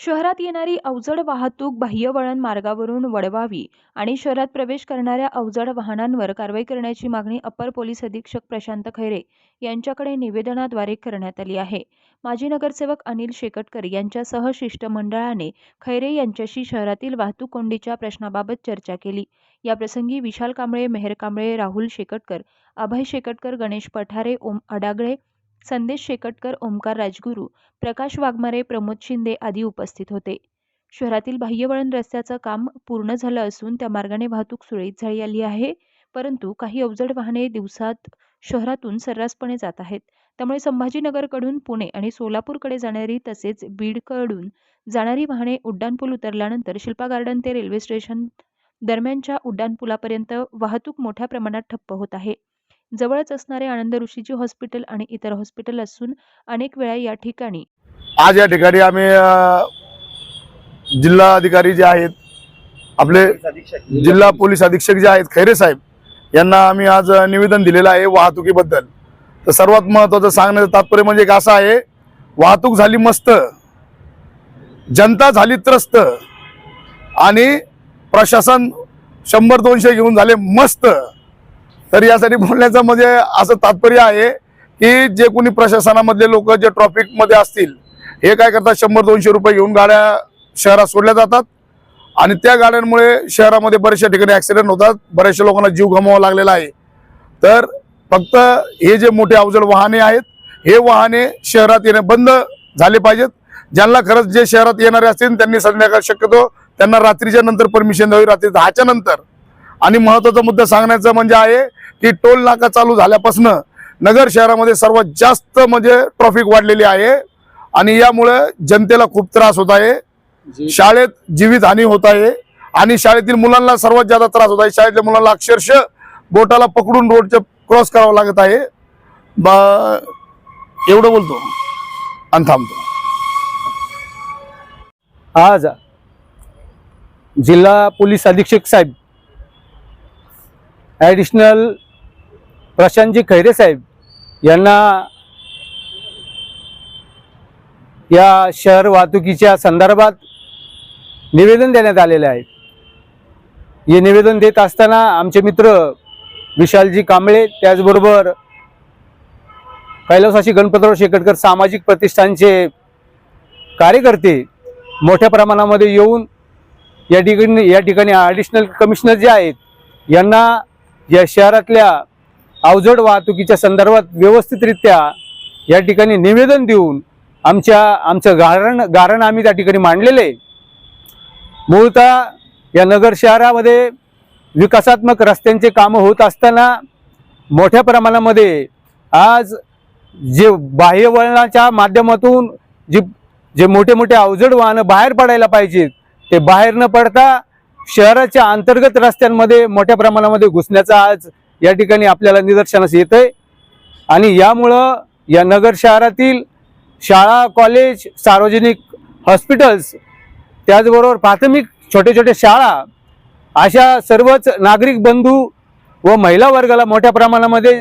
शहरात येणारी अवजड वाहतूक बाह्य वळण मार्गावरून वळवावी आणि शहरात प्रवेश करणाऱ्या अवजड वाहनांवर कारवाई करण्याची मागणी अपर पोलीस अधीक्षक प्रशांत खैरे यांच्याकडे निवेदनाद्वारे करण्यात आली आहे. माजी नगरसेवक अनिल शेकटकर यांच्यासह शिष्टमंडळाने खैरे यांच्याशी शहरातील वाहतूक कोंडीच्या प्रश्नाबाबत चर्चा केली. याप्रसंगी विशाल कांबळे मेहर कांबळे राहुल शेकटकर अभय शेकटकर गणेश पठारे ओम अडागळे संदेश शेकटकर ओमकार राजगुरू प्रकाश वाघमारे प्रमोद शिंदे आदी उपस्थित होते. शहरातील बाह्यवळण रस्त्याचं काम पूर्ण झालं असून त्या मार्गाने वाहतूक सुरळीत झाली आली आहे. परंतु काही अवजड वाहने दिवसात शहरातून सर्रासपणे जात आहेत. त्यामुळे संभाजीनगरकडून पुणे आणि सोलापूरकडे जाणारी तसेच बीडकडून जाणारी वाहने उड्डाणपूल उतरल्यानंतर शिल्पा गार्डन ते रेल्वे स्टेशन दरम्यानच्या उड्डाणपुलापर्यंत वाहतूक मोठ्या प्रमाणात ठप्प होत आहे. जवळच असणारे आनंद ऋषीजी हॉस्पिटल आणि इतर हॉस्पिटल असून अनेक वेळा या ठिकाणी आज या ठिकाणी आम्ही जिल्हा अधिकारी जे आहेत आपले जिल्हा पोलीस अधीक्षक जे आहेत खैरे साहेब यांना आम्ही आज निवेदन दिलेलं आहे वाहतुकीबद्दल. तर सर्वात महत्वाचं सांगण्याचं तात्पर्य म्हणजे एक असं आहे वाहतूक झाली मस्त जनता झाली त्रस्त आणि प्रशासन शंभर दोनशे घेऊन झाले मस्त. तर यासाठी बोलण्याचं म्हणजे असं तात्पर्य आहे की जे कोणी प्रशासनामधले लोक जे ट्रॉफिकमध्ये असतील हे काय करतात? शंभर दोनशे रुपये घेऊन गाड्या शहरात सोडल्या जातात. आणि त्या गाड्यांमुळे शहरामध्ये बऱ्याचशा ठिकाणी ॲक्सिडेंट होतात. बऱ्याचशा लोकांना जीव गमावा लागलेला आहे. तर फक्त हे जे मोठे अवजड वाहने आहेत हे वाहने शहरात येणे बंद झाले पाहिजेत. ज्यांना खरंच जे शहरात येणारे असतील त्यांनी संध्याकाळ शक्यतो त्यांना रात्रीच्या नंतर परमिशन द्यावी. रात्री दहाच्या नंतर. आणि महत्त्वाचा मुद्दा सांगण्याचा म्हणजे आहे की टोल नाका चालू झाल्यापासनं नगर शहरामध्ये सर्वात जास्त म्हणजे ट्रॉफिक वाढलेली आहे. आणि यामुळे जनतेला खूप त्रास होत आहे. शाळेत जीवितहानी होत आहे. आणि शाळेतील मुलांना सर्वात जास्त त्रास होत आहे. शाळेतल्या मुलांना अक्षरशः बोटाला पकडून रोडच्या क्रॉस करावं लागत आहे. बा एवढं बोलतो. आणि थांबतो. आज जिल्हा पोलीस अधीक्षक साहेब ॲडिशनल प्रशांतजी खैरे साहेब यांना या शहर वाहतुकीच्या संदर्भात निवेदन देण्यात आलेले आहे. हे निवेदन देत असताना आमचे मित्र विशालजी कांबळे त्याचबरोबर कैलासाशी गणपतराव शेकटकर सामाजिक प्रतिष्ठानचे कार्यकर्ते मोठ्या प्रमाणामध्ये येऊन या ठिकाणी या ठिकाणी ॲडिशनल कमिशनर जे आहेत यांना या शहरातल्या अवजड वाहतुकीच्या संदर्भात व्यवस्थितरित्या या ठिकाणी निवेदन देऊन आमच्या आमचं गारण गारण आम्ही त्या ठिकाणी मांडलेलं आहे. मूळतः या नगर शहरामध्ये विकासात्मक रस्त्यांचे कामं होत असताना मोठ्या प्रमाणामध्ये आज जे बाह्यवळणाच्या माध्यमातून जी जे मोठे मोठे अवजड वाहनं बाहेर पडायला पाहिजेत ते बाहेर न पडता शहराच्या अंतर्गत रस्त्यांमध्ये मोठ्या प्रमाणामध्ये घुसण्याचा आज या ठिकाणी आपल्याला निदर्शनास येत आहे आणि यामुळं या नगर शहरातील शाळा कॉलेज सार्वजनिक हॉस्पिटल्स त्याचबरोबर प्राथमिक छोटे छोटे शाळा अशा सर्वच नागरिक बंधू व महिला वर्गाला मोठ्या प्रमाणामध्ये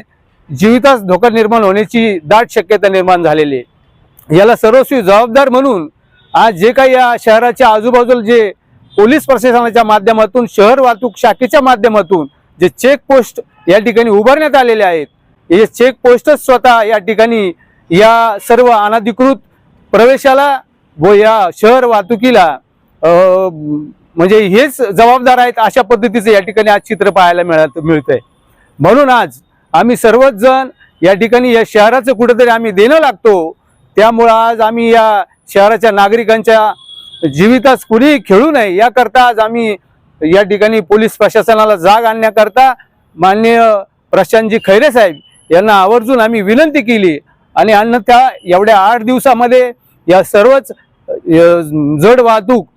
जीवितास धोका निर्माण होण्याची दाट शक्यता निर्माण झालेली आहे. याला सर्वस्वी जबाबदार म्हणून आज जे काही या शहराच्या आजूबाजूला जे पोलीस प्रशासनाच्या माध्यमातून शहर वाहतूक शाखेच्या माध्यमातून जे चेक पोस्ट या ठिकाणी उभारण्यात आलेले आहेत हे चेक पोस्टच स्वतः या ठिकाणी या सर्व अनधिकृत प्रवेशाला व या शहर वाहतुकीला म्हणजे हेच जबाबदार आहेत अशा पद्धतीचं या ठिकाणी आज चित्र पाहायला मिळत मिळतंय. म्हणून आज आम्ही सर्वच जण या ठिकाणी या शहराचं कुठंतरी आम्ही देणं लागतो. त्यामुळं आज आम्ही या शहराच्या नागरिकांच्या जीवितास कुणीही खेळू नये याकरता आज आम्ही या ठिकाणी पोलीस प्रशासनाला जाग आणण्याकरता माननीय प्रशांतजी खैरे साहेब यांना आवर्जून आम्ही विनंती केली आणि अन्न त्या एवढ्या आठ दिवसामध्ये या सर्वच जड वाहतूक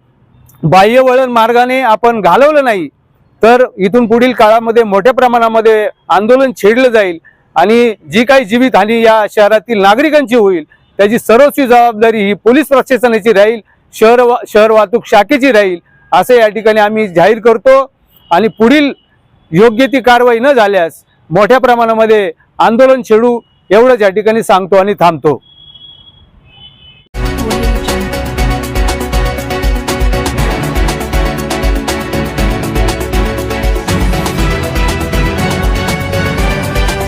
बाह्यवळण मार्गाने आपण घालवलं नाही तर इथून पुढील काळामध्ये मोठ्या प्रमाणामध्ये आंदोलन छेडलं जाईल आणि जी काही जीवितहानी या शहरातील नागरिकांची होईल त्याची सर्वस्वी जबाबदारी ही पोलीस प्रशासनाची राहील शहर वा शहर वाहतूक शाखेची राहील असं या ठिकाणी आम्ही जाहीर करतो आणि पुढील योग्य ती कारवाई न झाल्यास मोठ्या प्रमाणामध्ये आंदोलन छेडू एवढंच या ठिकाणी सांगतो आणि थांबतो.